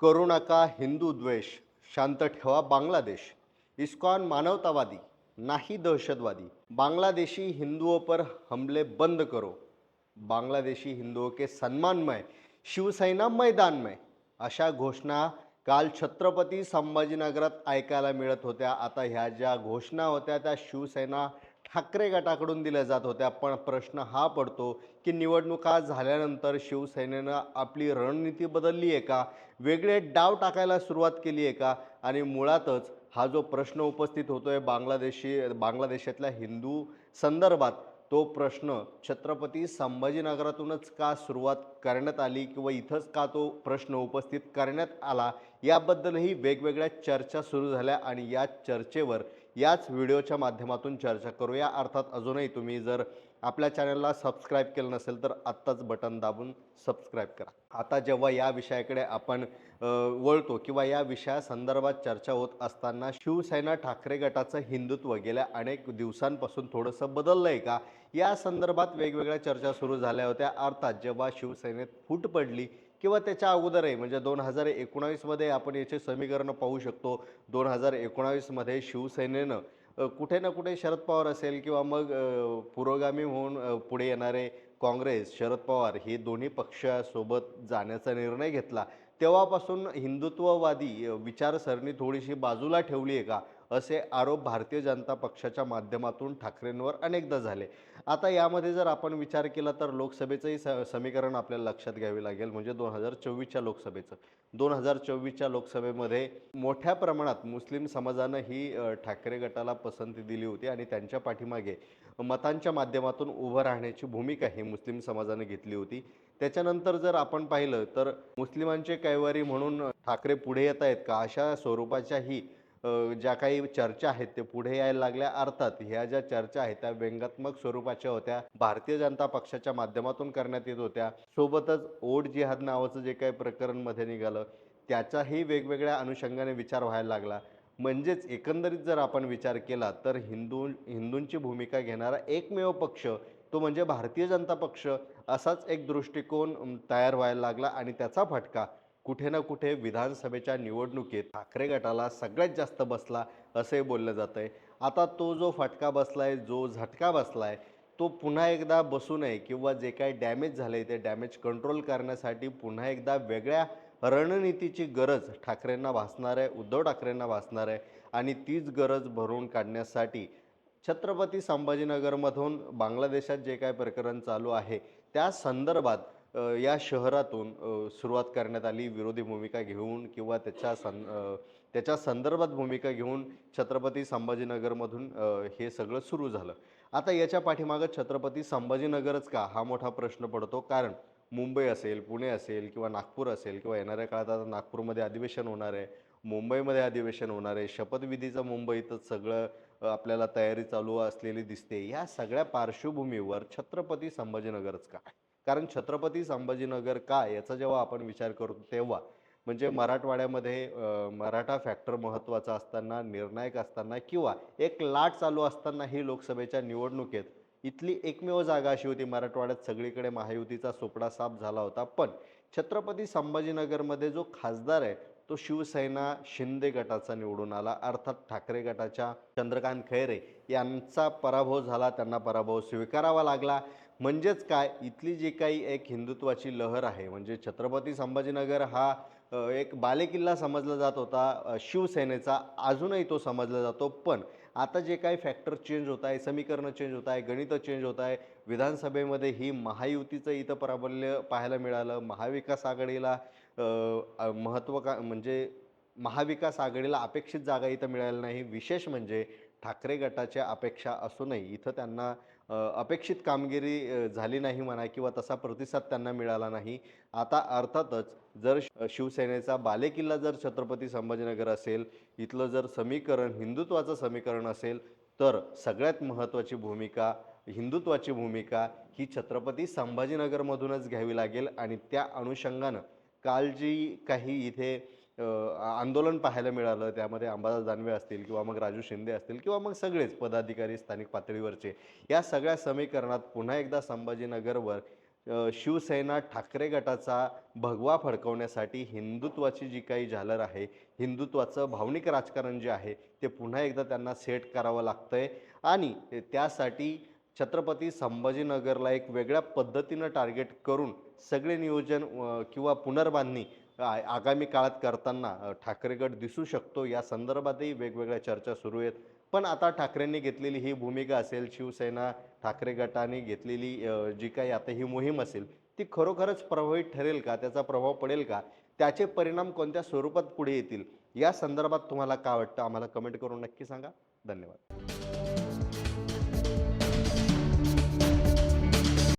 करू नका हिंदू द्वेष शांत ठेवा बांगलादेश. इस्कॉन मानवतावादी नाही दहशतवादी. बांग्लादेशी हिंदुओं पर हमले बंद करो. बांग्लादेशी हिंदुओं के सन्मानमय शिवसेना मैदान में अशा घोषणा काल छत्रपती संभाजीनगरात ऐकायला मिळत होत्या. आता ह्या ज्या घोषणा होत्या त्या शिवसेना ठाकरे गटाकडून दिल्या जात होत्या. पण प्रश्न हा पडतो की निवडणुका झाल्यानंतर शिवसेनेनं आपली रणनीती बदलली आहे का? वेगळे डाव टाकायला सुरुवात केली आहे का? आणि मुळातच हा जो प्रश्न उपस्थित होतो आहे बांगलादेशी बांगलादेशातल्या हिंदू संदर्भात तो प्रश्न छत्रपती संभाजीनगरातूनच का सुरुवात करण्यात आली किंवा इथंच का तो प्रश्न उपस्थित करण्यात आला? याबद्दलही वेगवेगळ्या चर्चा सुरू झाल्या आणि या चर्चेवर याच व्हिडिओच्या माध्यमातून चर्चा करूया. अर्थात अजूनही तुम्ही जर आपल्या चॅनलला सबस्क्राईब केलं नसेल तर आत्ताच बटन दाबून सबस्क्राईब करा. आता जेव्हा या विषयाकडे आपण वळतो किंवा या विषयासंदर्भात चर्चा होत असताना शिवसेना ठाकरे गटाचं हिंदुत्व गेल्या अनेक दिवसांपासून थोडंसं बदललं आहे का? या संदर्भात वेगवेगळ्या चर्चा सुरू झाल्या होत्या. अर्थात जेव्हा शिवसेनेत फूट पडली किंवा त्याच्या अगोदरही म्हणजे दोन हजार एकोणावीसमध्ये आपण याचे समीकरणं पाहू शकतो. दोन हजार एकोणावीसमध्ये शिवसेनेनं कुठे ना कुठे शरद पवार असेल किंवा मग पुरोगामी होऊन पुढे येणारे काँग्रेस शरद पवार हे दोन्ही पक्षासोबत जाण्याचा निर्णय घेतला. तेव्हापासून हिंदुत्ववादी विचारसरणी थोडीशी बाजूला ठेवली आहे का? असे आरोप भारतीय जनता पक्षाच्या माध्यमातून ठाकरेंवर अनेकदा झाले. आता यामध्ये जर आपण विचार केला तर लोकसभेचंही स समीकरण आपल्याला लक्षात घ्यावे लागेल म्हणजे दोन हजार चोवीसच्या लोकसभेचं. दोन हजार चोवीसच्या लोकसभेमध्ये मोठ्या प्रमाणात मुस्लिम समाजानं ही ठाकरे गटाला पसंती दिली होती आणि त्यांच्या पाठीमागे मतांच्या माध्यमातून उभं राहण्याची भूमिका ही मुस्लिम समाजाने घेतली होती. त्याच्यानंतर जर आपण पाहिलं तर मुस्लिमांचे कैवारी म्हणून ठाकरे पुढे येत आहेत का? अशा स्वरूपाच्याही ज्या काही चर्चा आहेत ते पुढे यायला लागल्या. अर्थात ह्या ज्या चर्चा आहेत त्या व्यंगात्मक स्वरूपाच्या होत्या. भारतीय जनता पक्षाच्या माध्यमातून करण्यात येत होत्या. सोबतच ओट जिहाद नावाचं जे काही प्रकरणमध्ये निघालं त्याचाही वेगवेगळ्या अनुषंगाने विचार व्हायला लागला. म्हणजेच एकंदरीत जर आपण विचार केला तर हिंदू हिंदूंची भूमिका घेणारा एकमेव पक्ष तो म्हणजे भारतीय जनता पक्ष असाच एक दृष्टिकोन तयार व्हायला लागला आणि त्याचा फटका कुठे ना कुठे विधानसभेच्या निवडणुकीत ठाकरे गटाला सगळ्यात जास्त बसला असंही बोललं जात आहे आता तो जो फटका बसला आहे जो झटका बसला आहे तो पुन्हा एकदा बसू नये किंवा जे काही डॅमेज झालं आहे ते डॅमेज कंट्रोल करण्यासाठी पुन्हा एकदा वेगळ्या रणनीतीची गरज ठाकरेंना भासणार आहे उद्धव ठाकरेंना भासणार आहे आणि तीच गरज भरून काढण्यासाठी छत्रपती संभाजीनगरमधून बांगलादेशात जे काय प्रकरण चालू आहे त्या संदर्भात या शहरातून सुरुवात करण्यात आली विरोधी भूमिका घेऊन किंवा त्याच्या सं त्याच्या संदर्भात भूमिका घेऊन छत्रपती संभाजीनगरमधून हे सगळं सुरू झालं. आता याच्या पाठीमागं छत्रपती संभाजीनगरच का? हा मोठा प्रश्न पडतो. कारण मुंबई असेल पुणे असेल किंवा नागपूर असेल किंवा येणाऱ्या काळात आता नागपूरमध्ये अधिवेशन होणार आहे मुंबईमध्ये अधिवेशन होणार आहे शपथविधीचं मुंबईतच सगळं आपल्याला तयारी चालू असलेली दिसते. या सगळ्या पार्श्वभूमीवर छत्रपती संभाजीनगरच का? कारण छत्रपती संभाजीनगर का याचा जेव्हा आपण विचार करतो तेव्हा म्हणजे मराठवाड्यामध्ये मराठा फॅक्टर महत्त्वाचा असताना निर्णायक असताना किंवा एक लाट चालू असताना ही लोकसभेच्या निवडणुकीत इथली एकमेव जागा अशी होती. मराठवाड्यात सगळीकडे महायुतीचा सोपडा साफ झाला होता. पण छत्रपती संभाजीनगरमध्ये जो खासदार आहे तो शिवसेना शिंदे गटाचा निवडून आला. अर्थात ठाकरे गटाच्या चंद्रकांत खैरे यांचा पराभव झाला. त्यांना पराभव स्वीकारावा लागला. म्हणजेच काय? इथली जी काही एक हिंदुत्वाची लहर आहे म्हणजे छत्रपती संभाजीनगर हा एक बालेकिल्ला समजला जात होता शिवसेनेचा. अजूनही तो समजला जातो पण आता जे काही फॅक्टर चेंज होत आहे समीकरणं चेंज होत आहे गणितं चेंज होत आहे विधानसभेमध्ये ही महायुतीचं इथं प्राबल्य पाहायला मिळालं महाविकास आघाडीला महत्त्व का म्हणजे महाविकास आघाडीला अपेक्षित जागा इथं मिळाली नाही. विशेष म्हणजे ठाकरे गटाच्या अपेक्षा असूनही इथं त्यांना अपेक्षित कामगिरी झाली नाही म्हणा किंवा तसा प्रतिसाद त्यांना मिळाला नाही. आता अर्थातच जर श- शिवसेनेचा बालेकिल्ला जर छत्रपती संभाजीनगर असेल इथलं जर समीकरण हिंदुत्वाचं समीकरण असेल तर सगळ्यात महत्त्वाची भूमिका हिंदुत्वाची भूमिका ही छत्रपती संभाजीनगरमधूनच घ्यावी लागेल आणि त्या अनुषंगानं काल जी काही इथे आंदोलन पाहायला मिळालं त्यामध्ये अंबादास दानवे असतील किंवा मग राजू शिंदे असतील किंवा मग सगळेच पदाधिकारी स्थानिक पातळीवरचे या सगळ्या समीकरणात पुन्हा एकदा संभाजीनगरवर शिवसेना ठाकरे गटाचा भगवा फडकवण्यासाठी हिंदुत्वाची जी काही झालर आहे हिंदुत्वाचं भावनिक राजकारण जे आहे ते पुन्हा एकदा त्यांना सेट करावं लागतं आहे आणि त्यासाठी छत्रपती संभाजीनगरला एक वेगळ्या पद्धतीनं टार्गेट करून सगळे नियोजन किंवा पुनर्बांधणी आगामी काळात करताना ठाकरेगड ठाकरे गट दिसू शकतो. या संदर्भातही वेगवेगळ्या चर्चा सुरू आहेत. पण आता ठाकरेंनी घेतलेली ही भूमिका असेल शिवसेना ठाकरे गटाने घेतलेली जी काही आता ही मोहीम असेल ती खरोखरच प्रभावित ठरेल का? त्याचा प्रभाव पडेल का? त्याचे परिणाम कोणत्या स्वरूपात पुढे येतील? या संदर्भात तुम्हाला काय वाटतं? आम्हाला कमेंट करून नक्की सांगा. धन्यवाद.